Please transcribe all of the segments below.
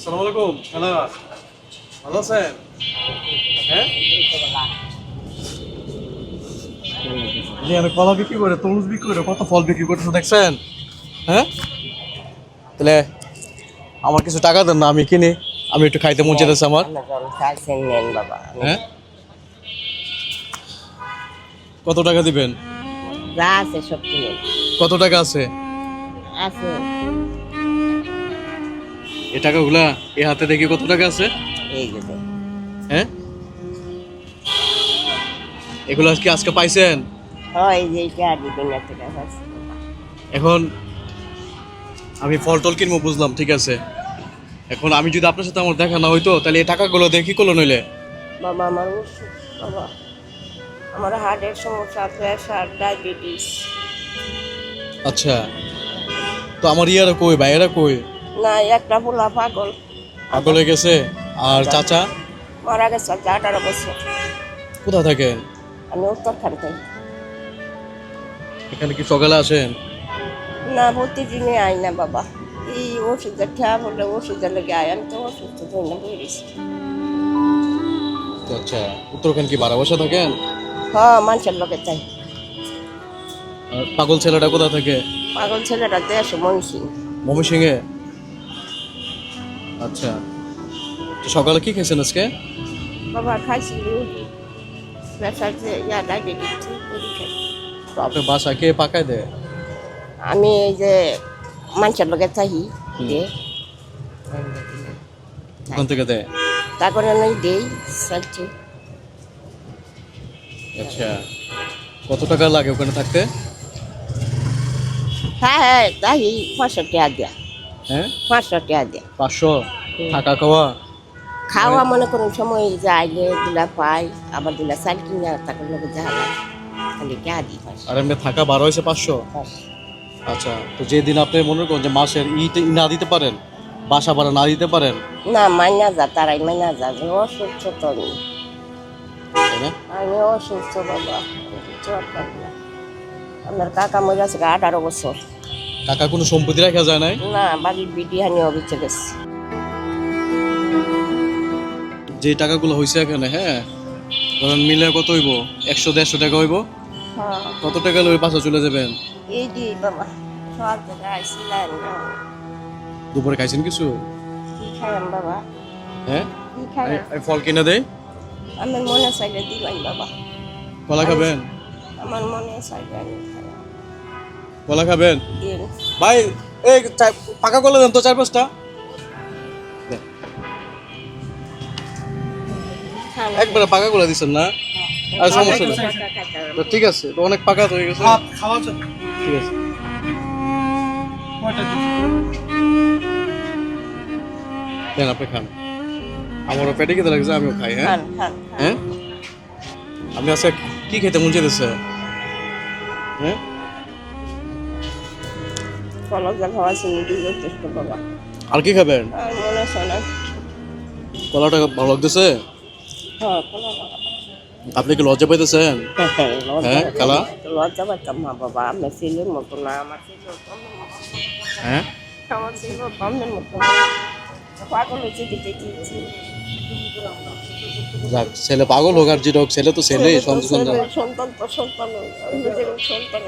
আসসালামু আলাইকুম খালা ভালো আছেন? হ্যাঁ? জি আমি কলা বিক্রি করে তরমুজ বিক্রি করে কত ফল বিক্রি করতেছে দেখছেন? হ্যাঁ? তাহলে আমার কিছু টাকা দেন না আমি কিনি আমি একটু খাইতে মন চেয়েছে আমার। হ্যাঁ? কত টাকা দিবেন? যা আছে সব কত টাকা আছে? আছে। এই টাকাগুলা এই হাতে দেখি কত টাকা আছে? এই যে হ্যাঁ? এগুলো আজকে আজকে পাইছেন? হয় এই যে টাকা আছে। এখন আমি ফল টল কিনবো বুঝলাম ঠিক আছে? এখন আমি যদি আপনার সাথে আমার দেখা না হইতো তাহলে এই টাকাগুলো দেখি করল নইলে বাবা আমার ওষুধ বাবা। আমার হার্টের সমস্যা প্রেশার ডায়াবেটিস আচ্ছা। তো আমার ইয়ারা কই ভাইয়েরা কই? না একটা পোলা পাগল। পাগল হয়ে গেছে? আর চাচা? মারা গেছে আজ আঠারো বছর। কোথা থাকেন? আমি উত্তরখান থেকে। এখানে কি সকালে আসেন? না প্রতিদিনই আই না বাবা। এই ওষুধের খেয়া বলে ওষুধের লেগে আয় আমি তো অসুস্থ না বেরিয়েছি আচ্ছা উত্তরখান কি বারো বসে থাকেন? হ্যাঁ মানুষের লোকে চাই। আর পাগল ছেলেটা কোথা থাকে? পাগল ছেলেটা দেশ মমি সিংহে আচ্ছা। তো সকালে কি খেয়েছেন আজকে? বাবা খাইছি রুটি। প্রেশার যে ইয়া ডায়াবেটিস তো আপনার বাসা কে পাকায় দেয়? আমি এই যে মানুষের লোকে চাই যে ওখান থেকে দেয়? তারপরে আমি দেই চাইছি। আচ্ছা। কত টাকা লাগে ওখানে থাকতে? হ্যাঁ হ্যাঁ তাই টাকা দেয়া হ্যাঁ? পাঁচশো টাকা দেয়া। পাঁচশো? থাকা খাওয়া? খাওয়া মনে করুন সময় যাইলে দুলা পাই আবার দুলা চাল কিনে তাকে লোকে যা খালি টাকা দিই আর এমনি থাকা বারো হয়েছে পাঁচশো? আচ্ছা তো যেদিন আপনি মনে করেন যে মাসের ইট না দিতে পারেন বাসা ভাড়া না দিতে পারেন? না মাইনা যা তারাই মাইনা যা যে অসুস্থ তো আমি। আমি অসুস্থ বাবা আমার কাকা মরে আছে আঠারো বছর। কাকা কোনো সম্পত্তি রাখা যায় নাই? না বাড়ির বিডি হানি অবিচে গেছে। যে টাকাগুলো হইছে এখানে হ্যাঁ? ধরেন মিলে কত হইব? একশো দেড়শো টাকা হইব? হ্যাঁ। কত টাকা লই বাসা চলে যাবেন? এই যে বাবা সব জায়গায় আইসিলেন দুপুরে খাইছেন কিছু? কি খাইলাম বাবা? হ্যাঁ? কি খাইলাম আমি ফল কিনে দেই? আমার মনে চাইলে দিবেন বাবা। কলা খাবেন? আমার মনে চাইলে আমি খাইলাম কলা খাবেন? ভাই এই পাকা কলা দেন তো চার পাঁচটা একবারে পাকা কলা দিচ্ছেন না? আর সমস্যা নেই। তো ঠিক আছে তো অনেক পাকা হয়ে গেছে। খাওয়া ঠিক আছে। দেন আপনি খান। আমারও পেটে খেতে লাগছে আমিও খাই হ্যাঁ? হ্যাঁ? আপনি আজকে কি খেতে মন চেয়েছে হ্যাঁ? খাওয়া বাবা আর কি খাবেন? আর মনে কলাটা ভালো লাগতেছে? হ্যাঁ কলা আপনি কি লজ্জা পাইতেছেন? হ্যাঁ, কালা? লজ্জা পাইতাম না বাবা আমি ছেলের মতো না আমার ছেলে হ্যাঁ? আমার ছেলে মতো পাগল হয়েছে দিতে দিয়েছি। যাক ছেলে পাগল হোক আর যেটা হোক ছেলে তো ছেলে সন্তান তো সন্তান সন্তান সন্তান।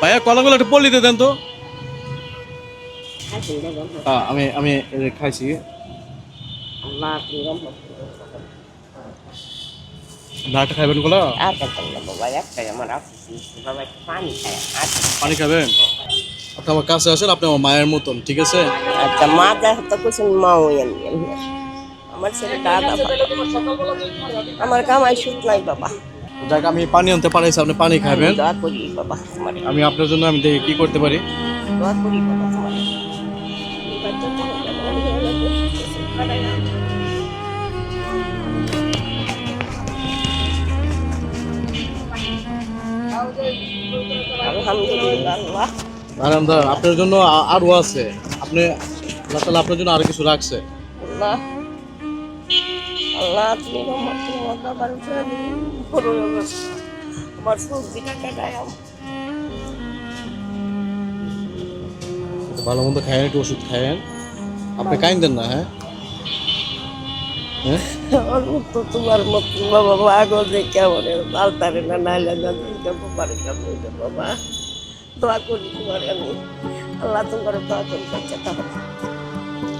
ভাইয়া, কলাগুলো একটু পল্লিতে দেন তো। আমি আমি খাইছি। পানি খাবেন? আপনি আমার কাছে আপনি আমার মায়ের মতন, ঠিক আছে? আচ্ছা মা তো কিছু মা আমার ছেলে দাদা আমার কামাই সুখ নাই বাবা। যাক আমি পানি আনতে পারাইছি আপনি পানি খাবেন। দোয়া করি বাবা তোমার। আমি আপনার জন্য আমি দেখি কি করতে পারি। দোয়া করি বাবা তোমার? আলহামদুলিল্লাহ আপনার জন্য আছে। আপনি আল্লাহ আপনার জন্য আরও কিছু রাখছে। আল্লাহ। আল্লাহ তুমি রহমত তুমি আমার বাবার উপরে করুন আমার সবজিটা কাটায় ভালো মন্দ খায়েন একটু ওষুধ খায়েন আপনি কাইন দেন না হ্যাঁ? হ্যাঁ? আমার মতো তোমার মতো বাবা মাগো যে কেমন পাল্টারে না নাইলে না যাব বাবা। দোয়া করি তোমার আমি। আল্লাহ তোমার দোয়া করি আচ্ছা,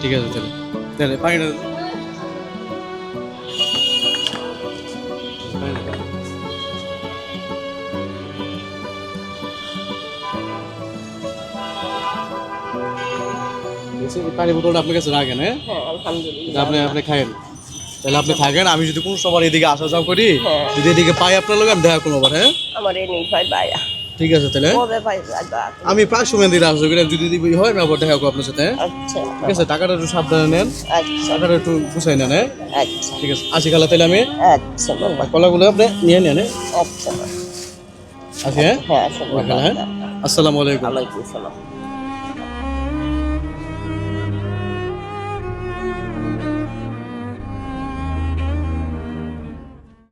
ঠিক আছে তাহলে। তাহলে পানি এই পানি বোতলটা আপনার কাছে রাখেন হ্যাঁ? হ্যাঁ আলহামদুলিল্লাহ। আপনি আপনি খায়েন। তাহলে আপনি থাকেন আমি যদি কোনো সময় এদিকে আসা যাওয়া করি হ্যাঁ। যদি এদিকে পাই আপনার লোক আমি দেখা করব আবার হ্যাঁ? আমার এই নেই ভাই ভাইয়া। ঠিক আছে তাহলে। আমি প্রায় সময় দিকে আসব কিন্তু যদি দিবি হয় দেখা করব আপনার সাথে হ্যাঁ? আচ্ছা। ঠিক আছে টাকাটা একটু সাবধানে নেন আচ্ছা। টাকাটা একটু গুছাই নেন আচ্ছা। ঠিক আছে আসি খালা তাহলে আমি। কলাগুলো আপনি নিয়ে নেন? আচ্ছা আসি হ্যাঁ? আসসালামু আলাইকুম। আলাইকুম সালাম